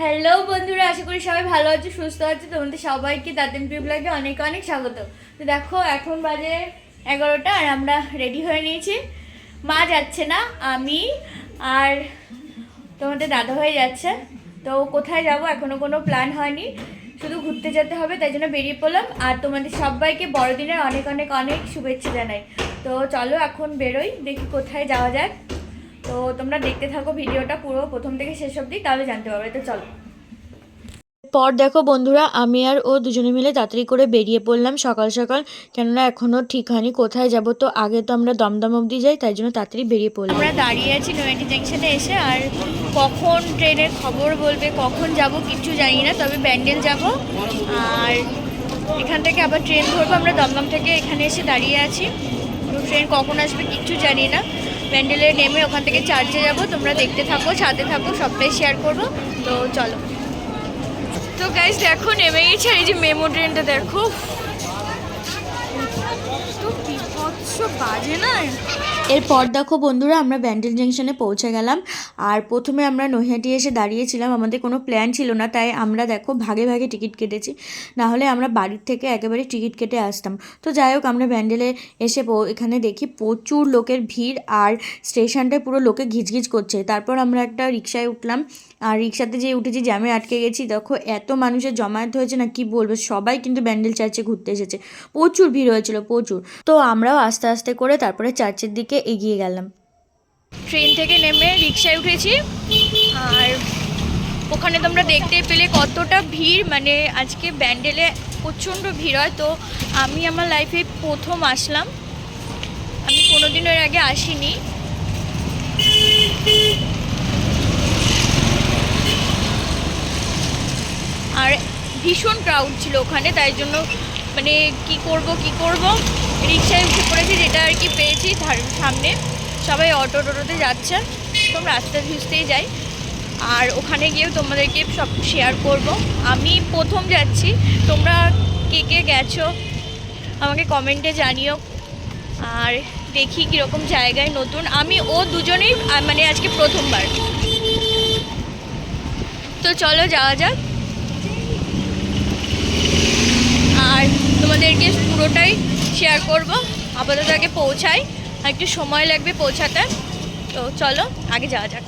Hello বন্ধুরা, আশা করি সবাই ভালো আছে, সুস্থ আছে। তোমাদের সবাইকে দাদিম ব্লগে অনেক অনেক স্বাগত। তো দেখো, এখন বাজে এগারোটা আর আমরা রেডি হয়ে নিয়েছি। মা যাচ্ছে না, আমি আর তোমাদের দাদা হয়ে যাচ্ছে। তো কোথায় যাব? এখনও কোনো প্ল্যান হয়নি। শুধু ঘুরতে যেতে হবে, তাই জন্য বেরিয়ে পড়লাম। আর তোমাদের সবাইকে বড়দিনের অনেক অনেক অনেক শুভেচ্ছা জানাই। তো চলো এখন বেরোই, দেখি কোথায় যাওয়া যায় তো তোমরা দেখতে থাকো ভিডিওটা পুরো প্রথম থেকে শেষ অবধি তাহলে জানতে পারবে। তো চলো। পর দেখো বন্ধুরা আমি আর ও দুজনে মিলে তাড়াতাড়ি করে বেরিয়ে পড়লাম সকাল সকাল। কেননা এখনও ঠিক হয়নি কোথায় যাব তো আগে তো আমরা দমদম অবধি যাই তাই জন্য তাড়াতাড়ি বেরিয়ে পড়লাম। আমরা দাঁড়িয়ে আছি নয়াটি জাংশনে এসে আর কখন ট্রেনের খবর বলবে কখন যাব কিছু জানি না তবে ব্যান্ডেল যাব। আর এখান থেকে আবার ট্রেন ধরবো আমরা দমদম থেকে এখানে এসে দাঁড়িয়ে আছি। তো ট্রেন কখন আসবে কিচ্ছু জানি না। ব্যান্ডেলে নেমে ওখান থেকে চার্চে যাব, তোমরা দেখতে থাকো, সাথে থাকো সবটাই শেয়ার করব, তো চলো। তো গাইজ দেখো, নেমে গেছে, আর এই যে মেমো ট্রেনটা দেখো। তো বাজে না? এরপর দেখো বন্ধুরা, আমরা ব্যান্ডেল জাংশনে পৌঁছে গেলাম। আর প্রথমে আমরা নৈহাটি এসে দাঁড়িয়েছিলাম। আমাদের কোনো প্ল্যান ছিল না, তাই আমরা দেখো ভাগে ভাগে টিকিট কেটেছি। না হলে আমরা বাড়ির থেকে একেবারে টিকিট কেটে আসতাম। তো যাই হোক, আমরা ব্যান্ডেলে এসে এখানে দেখি প্রচুর লোকের ভিড় আর স্টেশনটায় পুরো লোকে ঘিচঘিচ করছে। তারপর আমরা একটা রিক্সায় উঠলাম। আর রিক্সাতে যে উঠেছি জ্যামে আটকে গেছি, দেখো এত মানুষের জমায়েত হয়েছে না, কি বলব? সবাই কিন্তু ব্যান্ডেল চার্চে ঘুরতে এসেছে। প্রচুর ভিড় হয়েছিল, প্রচুর। তো আমরাও আস্তে আস্তে করে তারপরে চার্চের দিকে এগিয়ে গেলাম। ট্রেন থেকে নেমে রিক্সায় উঠেছি। আর ওখানে তোমরা দেখতে পেলে কতটা ভিড়। মানে আজকে ব্যান্ডেলে প্রচণ্ড ভিড় হয়। তো আমি আমার লাইফে প্রথম আসলাম। আমি কোনোদিন এর আগে আসিনি। আর ভীষণ ক্রাউড ছিল ওখানে। তাই জন্য মানে কি করব কি করব? রিক্সায় উঠে পড়েছি, যেটা আর কি পেয়েছি সামনে। সবাই অটো টোটোতে যাচ্ছে, তোমরা রাস্তা ধীরতেই যাই। আর ওখানে গিয়েও তোমাদেরকে সব শেয়ার করব। আমি প্রথম যাচ্ছি, তোমরা কে কে গেছো আমাকে কমেন্টে জানিও। আর দেখি কীরকম জায়গায় নতুন। আমি ও দুজনেই মানে আজকে প্রথমবার। তো চলো যাওয়া যাক আর তোমাদেরকে পুরোটাই শেয়ার করব। আপাতত আগে পৌঁছাই। একটু সময় লাগবে পৌঁছাতে। তো চলো, আগে যাওয়া যাক।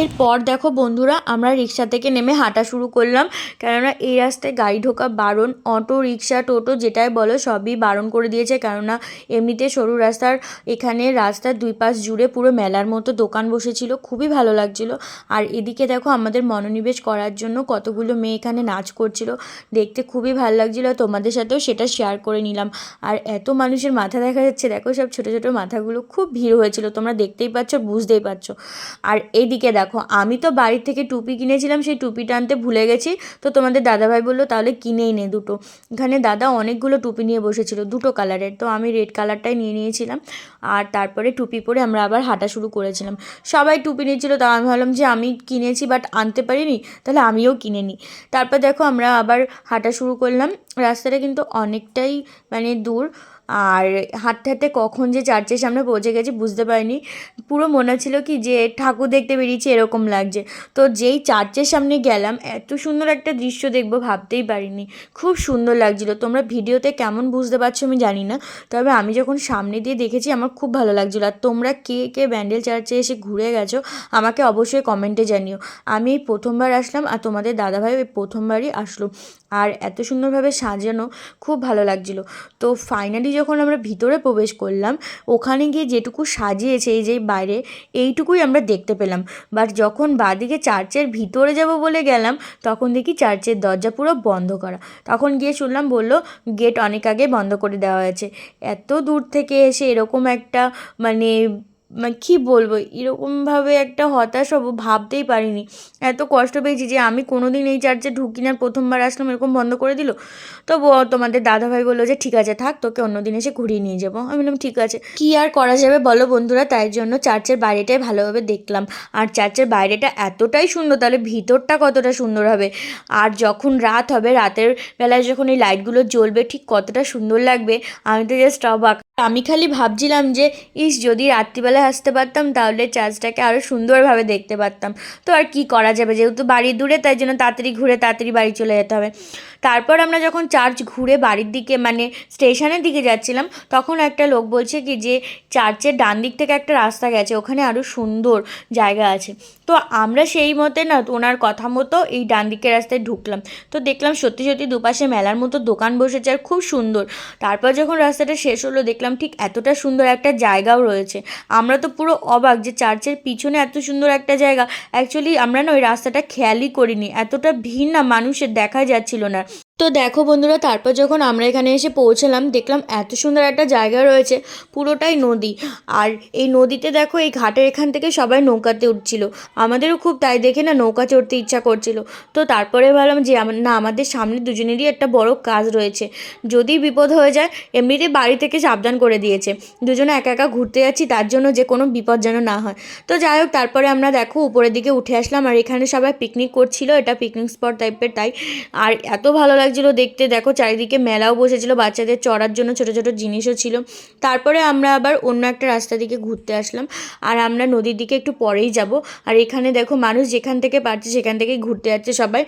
এরপর দেখো বন্ধুরা, আমরা রিক্সা থেকে নেমে হাঁটা শুরু করলাম। কেননা এই রাস্তায় গাড়ি ঢোকা বারণ, অটো, রিক্সা, টোটো যেটাই বলো সবই বারণ করে দিয়েছে। কেননা এমনিতে সরু রাস্তার এখানে রাস্তার দুই পাশ জুড়ে পুরো মেলার মতো দোকান বসেছিল, খুবই ভালো লাগছিল। আর এদিকে দেখো আমাদের মনোনিবেশ করার জন্য কতগুলো মেয়ে এখানে নাচ করছিল, দেখতে খুবই ভালো লাগছিল। তোমাদের সাথেও সেটা শেয়ার করে নিলাম। আর এত মানুষের মাথা দেখা যাচ্ছে, দেখো সব ছোটো ছোটো মাথাগুলো, খুব ভিড় হয়েছিল, তোমরা দেখতেই পাচ্ছ, বুঝতেই পারছ। আর এইদিকে দেখো আমি তো বাড়ির থেকে টুপি কিনেছিলাম, সেই টুপিটা আনতে ভুলে গেছি। তো তোমাদের দাদাভাই বলল, তাহলে কিনেই নে দুটো। এখানে দাদা অনেকগুলো টুপি নিয়ে বসেছিল, দুটো কালারের। তো আমি রেড কালারটাই নিয়ে নিয়েছিলাম। আর তারপরে টুপি পরে আমরা আবার হাঁটা শুরু করেছিলাম। সবাই টুপি নিয়েছিল তা আমি ভাবলাম যে আমি কিনেছি বাট আনতে পারিনি, তাহলে আমিও কিনে নিই। তারপর দেখো, আমরা আবার হাঁটা শুরু করলাম। রাস্তাটা কিন্তু অনেকটাই মানে দূর। আর হাঁটতে হাঁটতে কখন যে চার্চের সামনে পৌঁছে গেছি বুঝতে পারিনি। পুরো মনে হচ্ছিল কি যে ঠাকুর দেখতে বেরিয়েছি, এরকম লাগছে। তো যেই চার্চের সামনে গেলাম, এত সুন্দর একটা দৃশ্য দেখব ভাবতেই পারিনি। খুব সুন্দর লাগছিল। তোমরা ভিডিওতে কেমন বুঝতে পারছ আমি জানি না, তবে আমি যখন সামনে দিয়ে দেখেছি আমার খুব ভালো লাগছিল। আর তোমরা কে কে ব্যান্ডেল চার্চে এসে ঘুরে গেছো, আমাকে অবশ্যই কমেন্টে জানিও। আমি এই প্রথমবার আসলাম আর তোমাদের দাদাভাই ওই প্রথমবারই আসলো। আর এত সুন্দরভাবে সাজানো খুব ভালো লাগছিল। তো ফাইনালি যখন আমরা ভিতরে প্রবেশ করলাম, ওখানে গিয়ে যেটুকু সাজিয়েছে, এই যে বাইরে, এইটুকুই আমরা দেখতে পেলাম। বাট যখন বাদিকে চার্চের ভিতরে যাব বলে গেলাম, তখন দেখি চার্চের দরজা পুরো বন্ধ করা। তখন গিয়ে শুনলাম বলল, গেট অনেক আগে বন্ধ করে দেওয়া হয়েছে। এত দূর থেকে এসে এরকম একটা মানে মানে কী বলব? এরকমভাবে একটা হতাশ হব, ভাবতেই পারিনি। এত কষ্ট পেয়েছি যে আমি কোনো দিন এই চার্চে ঢুকি না, প্রথমবার আসলাম, এরকম বন্ধ করে দিল। তো তোমাদের দাদাভাই বলল যে, ঠিক আছে, থাক, তোকে অন্য দিন এসে ঘুরিয়ে নিয়ে যাব। আমি বললাম, ঠিক আছে। কি আর করা যাবে বলো বন্ধুরা? তাই জন্য চার্চের বাইরেটাই ভালোভাবে দেখলাম। আর চার্চের বাইরেটা এতটাই সুন্দর, তাহলে ভিতরটা কতটা সুন্দর হবে? আর যখন রাত হবে, রাতের বেলায় যখন এই লাইটগুলো জ্বলবে, ঠিক কতটা সুন্দর লাগবে? আমি তো জাস্ট অবাক। আমি খালি ভাবছিলাম যে, ইস, যদি রাত্রিবেলায় আসতে পারতাম, তাহলে চার্চটাকে আরও সুন্দরভাবে দেখতে পারতাম। তো আর কি করা যাবে? যেহেতু বাড়ি দূরে, তাই জন্য তাড়াতাড়ি ঘুরে তাড়াতাড়ি বাড়ি চলে যেতে হবে। তারপর আমরা যখন চার্চ ঘুরে বাড়ির দিকে মানে স্টেশনের দিকে যাচ্ছিলাম, তখন একটা লোক বলছে কি যে, চার্চের ডান দিক থেকে একটা রাস্তা গেছে, ওখানে আরও সুন্দর জায়গা আছে। তো আমরা সেই মতে না, ওনার কথা মতো এই ডান দিকের রাস্তায় ঢুকলাম। তো দেখলাম সত্যি সত্যি দুপাশে মেলার মতো দোকান বসেছে আর খুব সুন্দর। তারপর যখন রাস্তাটা শেষ হলো, দেখলাম ঠিক এতটা সুন্দর একটা জায়গাও রয়েছে। আমরা তো পুরো অবাক যে চার্চের পিছনে এত সুন্দর একটা জায়গা। অ্যাকচুয়ালি আমরা না ওই রাস্তাটা খেয়ালই করিনি। এতটা ভিড় না মানুষের দেখা যাচ্ছিল না। তো দেখো বন্ধুরা, তারপর যখন আমরা এখানে এসে পৌঁছলাম, দেখলাম এত সুন্দর একটা জায়গা রয়েছে, পুরোটাই নদী। আর এই নদীতে দেখো, এই ঘাটের এখান থেকে সবাই নৌকাতে উঠছিল। আমাদেরও খুব তাই দেখে না নৌকা চড়তে ইচ্ছা করছিল। তো তারপরে ভাবলাম যে না, আমাদের সামনে দুজনেরই একটা বড় কাজ রয়েছে। যদি বিপদ হয়ে যায়, এমনিতে বাড়ি থেকে সাবধান করে দিয়েছে। দুজনে একা একা ঘুরতে যাচ্ছি, তার জন্য যে কোনো বিপদ যেন না হয়। তো যাই হোক, তারপরে আমরা দেখো, উপরের দিকে উঠে আসলাম। আর এখানে সবাই পিকনিক করছিল, এটা পিকনিক স্পট টাইপের তাই। আর এত ভালো লাগছিল দেখতে। দেখো, চারিদিকে মেলাও বসেছিল, বাচ্চাদের চড়ার জন্য ছোট ছোট জিনিসও ছিল। তারপরে আমরা আবার অন্য একটা রাস্তা দিকে ঘুরতে আসলাম। আর আমরা নদীর দিকে একটু পরেই যাব। আর এখানে দেখো, মানুষ যেখান থেকে পারছে সেখান থেকেই ঘুরতে যাচ্ছে সবাই।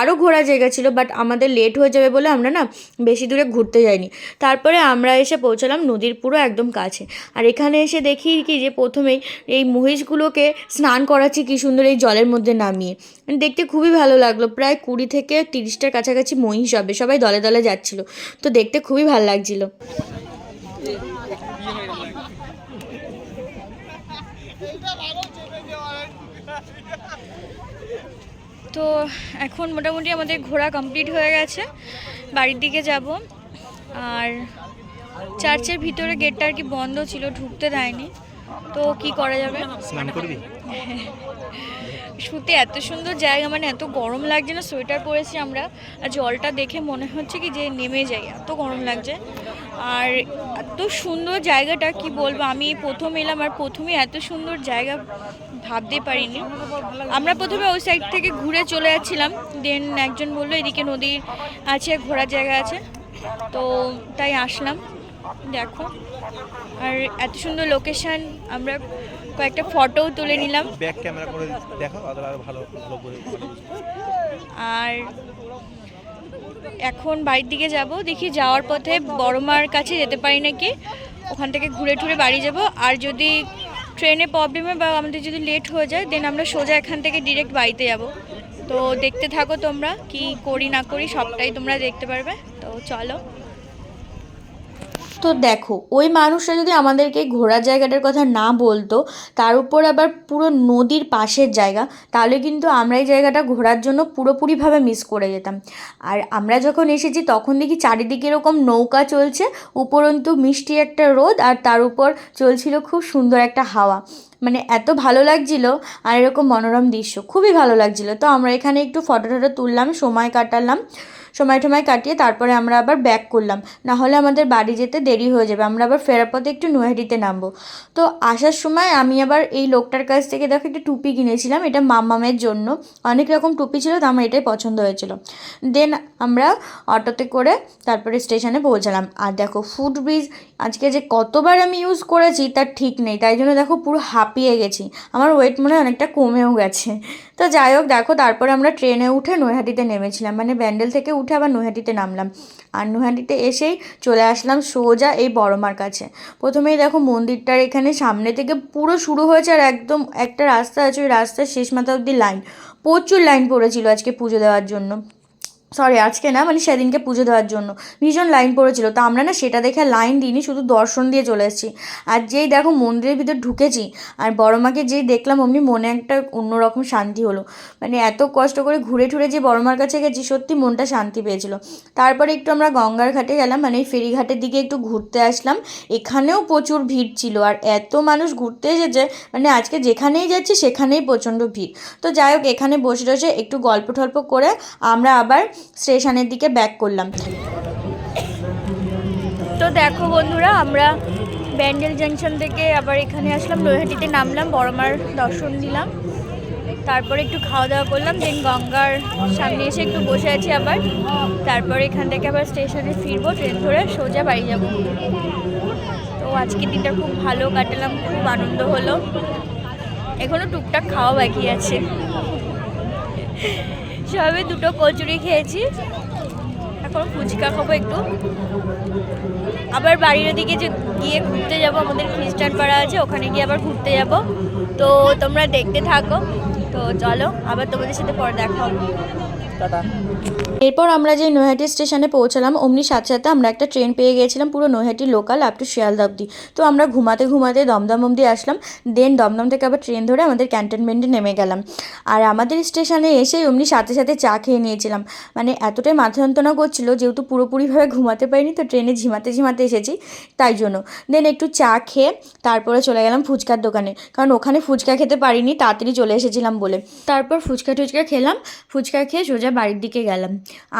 আরও ঘোরা জায়গা ছিল বাট আমাদের লেট হয়ে যাবে বলে আমরা না বেশি দূরে ঘুরতে যাইনি। তারপরে আমরা এসে পৌঁছালাম নদীর পুরো একদম কাছে। আর এখানে এসে দেখি কি যে প্রথমেই এই মহিষগুলোকে স্নান করাচ্ছি কি সুন্দর এই জলের মধ্যে নামিয়ে। দেখতে খুবই ভালো লাগল। প্রায় কুড়ি থেকে তিরিশটার কাছাকাছি মহিষ হবে, সবাই দলে দলে যাচ্ছিল। তো দেখতে খুবই ভালো লাগছিল। তো এখন মোটামুটি আমাদের ঘোরা কমপ্লিট হয়ে গেছে। বাড়ির দিকে যাব। আর চার্চের ভিতরে গেটটা আর কি বন্ধ ছিল, ঢুকতে দেয়নি। তো কি করা যাবে? স্নান করবি? শুতে এত সুন্দর জায়গা মানে এত গরম লাগছে না সোয়েটার পরেছি আমরা আর জলটা দেখে মনে হচ্ছে কি যে নেমে যাই এত গরম লাগছে। আর এত সুন্দর জায়গাটা কি বলব আমি প্রথম এলাম আর প্রথমে এত সুন্দর জায়গা ভাবতে পারিনি। আমরা প্রথমে ওই সাইড থেকে ঘুরে চলে যাচ্ছিলাম দেন একজন বলল এদিকে নদী আছে ঘোরার জায়গা আছে। তো তাই আসলাম। দেখো। আর এত সুন্দর লোকেশন আমরা কয়েকটা ফটোও তুলে নিলাম। ব্যাক ক্যামেরা করে দেখো আরও ভালো ভালো করে আর এখন বাড়ির দিকে যাব। দেখি যাওয়ার পথে বড় মার কাছে যেতে পারি নাকি। ওখান থেকে ঘুরে টুরে বাড়ি যাব। আর যদি ট্রেনে প্রবলেমে বা আমাদের যদি লেট হয়ে যায় দেন আমরা সোজা এখান থেকে ডিরেক্ট বাড়িতে যাব। তো দেখতে থাকো তোমরা কি করি না করি সবটাই তোমরা দেখতে পারবে। তো চলো। তো দেখো, ওই মানুষটা যদি আমাদেরকে ঘোরার জায়গাটার কথা না বলতো, তার উপর আবার পুরো নদীর পাশের জায়গা, তাহলে কিন্তু আমরা এই জায়গাটা ঘোরার জন্য পুরোপুরিভাবে মিস করে যেতাম। আর আমরা যখন এসেছি, তখন দেখি চারিদিকে এরকম নৌকা চলছে, উপরন্তু মিষ্টি একটা রোদ, আর তার উপর চলছিল খুব সুন্দর একটা হাওয়া। মানে এত ভালো লাগছিল, আর এরকম মনোরম দৃশ্য, খুবই ভালো লাগছিল। তো আমরা এখানে একটু ফটো টটো তুললাম, সময় কাটালাম। সময় টময় কাটিয়ে তারপরে আমরা আবার ব্যাক করলাম। না হলে আমাদের বাড়ি যেতে দেরি হয়ে যাবে। আমরা আবার ফেরার পথে একটু নৈহাটিতে নামবো। তো আসার সময় আমি আবার এই লোকটার কাছ থেকে দেখো একটা টুপি কিনেছিলাম। এটা মামামের জন্য। অনেক রকম টুপি ছিল, তো আমার এটাই পছন্দ হয়েছিল। দেন আমরা অটোতে করে তারপরে স্টেশনে পৌঁছালাম। আর দেখো ফুট ব্রিজ আজকে যে কতবার আমি ইউজ করেছি, তার ঠিক নেই। তাই জন্য দেখো পুরো হাঁপিয়ে গেছি। আমার ওয়েট মনে হয় অনেকটা কমেও গেছে। তো যাই হোক, দেখো তারপরে আমরা ট্রেনে উঠে নৈহাটিতে নেমেছিলাম। মানে ব্যান্ডেল থেকে উঠে আবার নৈহাটিতে নামলাম। আর নৈহাটিতে এসেই চলে আসলাম সোজা এই বড়মার কাছে। প্রথমেই দেখো মন্দিরটার এখানে সামনে থেকে পুরো শুরু হয়েছে আর একদম একটা রাস্তা আছে, ওই রাস্তার শেষ মাথা অব্দি লাইন প্রচুর লাইন পড়েছিল আজকে পুজো দেওয়ার জন্য। সরি আজকে না মানে সেদিনকে পুজো দেওয়ার জন্য। ভীষণ লাইন পড়েছিল। তো আমরা না সেটা দেখে লাইন দিইনি, শুধু দর্শন দিয়ে চলে এসেছি। আর যেই দেখো মন্দিরের ভিতর ঢুকেছি, আর বড় মাকে যেই দেখলাম, অমনি মনে একটা অন্যরকম শান্তি হলো। মানে এত কষ্ট করে ঘুরে ঠুরে যে বড় মার কাছে গেছি, সত্যি মনটা শান্তি পেয়েছিল। তারপরে একটু আমরা গঙ্গার ঘাটে গেলাম মানে ফেরিঘাটের দিকে একটু ঘুরতে আসলাম। এখানেও প্রচুর ভিড় ছিল, আর এত মানুষ ঘুরতে এসেছে মানে আজকে যেখানেই যাচ্ছি, সেখানেই প্রচণ্ড ভিড়। তো যাই হোক, এখানে বসে বসে একটু গল্প টল্প করে আমরা আবার স্টেশনের দিকে ব্যাক করলাম। তো দেখো বন্ধুরা, আমরা ব্যান্ডেল জাংশন থেকে আবার এখানে আসলাম, নৈহাটিতে নামলাম, বড়মার দর্শন দিলাম তারপরে একটু খাওয়া দাওয়া করলাম দেন গঙ্গার সামনে এসে একটু বসে আছি আবার। তারপরে এখান থেকে আবার স্টেশনে ফিরবো, ট্রেন ধরে সোজা বাড়ি যাব। তো আজকে দিনটা খুব ভালো কাটালাম, খুব আনন্দ হলো। এখনও টুকটাক খাওয়া বাকি আছে। সবে দুটো কচুরি খেয়েছি। এখন ফুচকা খাব একটু। আবার বাড়ির দিকে যে গিয়ে ঘুরতে যাব, আমাদের খ্রিস্টান পাড়া আছে, ওখানে গিয়ে আবার ঘুরতে যাব। তো তোমরা দেখতে থাকো। তো চলো, আবার তোমাদের সাথে পরে দেখা হবে। টাটা। এরপর আমরা যে নৈহাটি স্টেশনে পৌঁছালাম, অমনি সাথে সাথে আমরা একটা ট্রেন পেয়ে গিয়েছিলাম পুরো Naihati local up to Sealdah অব্দি তো আমরা ঘুমাতে ঘুমাতে দমদম অব্দি আসলাম দেন দমদম থেকে আবার ট্রেন ধরে আমাদের ক্যান্টনমেন্টে নেমে গেলাম। আর আমাদের স্টেশনে এসেই অমনি সাথে সাথে চা খেয়ে নিয়েছিলাম। মানে এতটাই মাথা যন্ত্রণা করছিল, যেহেতু পুরোপুরিভাবে ঘুমাতে পারিনি, তো ট্রেনে ঝিমাতে ঝিমাতে এসেছি, তাই জন্য। দেন একটু চা খেয়ে তারপরে চলে গেলাম ফুচকার দোকানে, কারণ ওখানে ফুচকা খেতে পারিনি, তাড়াতাড়ি চলে এসেছিলাম বলে। তারপর ফুচকা টুচকা খেলাম, ফুচকা খেয়ে সোজা বাড়ির দিকে গেলাম।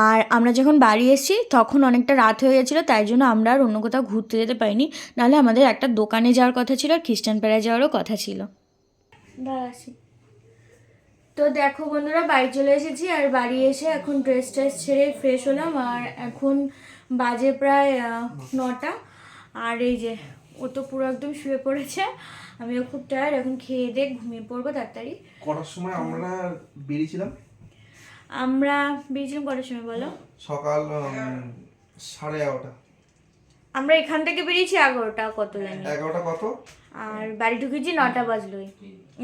আর আমরা যখন বাড়ি এসেছি তখন অনেকটা রাত হয়ে গেছিল তাই জন্য আমরা আর অন্য কোথাও ঘুরতে যেতে পারিনি। নাহলে আমাদের একটা দোকানে যাওয়ার কথা ছিল আর খ্রিস্টান পাড়ায় যাওয়ারও কথা ছিল। তো দেখো বন্ধুরা বাড়ি চলে এসেছি আর বাড়ি এসে এখন ড্রেস ট্রেস ছেড়ে ফ্রেশ হলাম। আর এখন বাজে প্রায় নটা। আর এই যে ও তো পুরো একদম শুয়ে পড়েছে। আমিও খুব টায়ার্ড এখন খেয়ে দিয়ে ঘুমিয়ে পড়ব তাড়াতাড়ি। কটার সময় আমরা বেরিয়েছিলাম? আমরা বেরিয়েছিলাম কটার সময় বলো? সকাল সাড়ে এগারোটা। আমরা এখান থেকে বেরিয়েছি এগারোটা কত জানি। এগারোটা কত? আর বাড়ি ঢুকেছি নটা বাজলোই।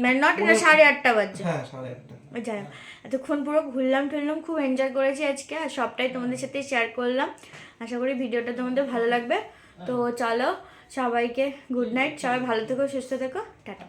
মানে নটা না সাড়ে আটটা বাজছে। হ্যাঁ সাড়ে আটটা। ওই যাই হোক, এতক্ষণ পুরো ঘুরলাম টুরলাম খুব এনজয় করেছি আজকে আর সবটাই তোমাদের সাথে শেয়ার করলাম। আশা করি ভিডিওটা তোমাদের ভালো লাগবে। তো চলো সবাইকে গুড নাইট সবাই ভালো থেকো সুস্থ থেকো। টাটা।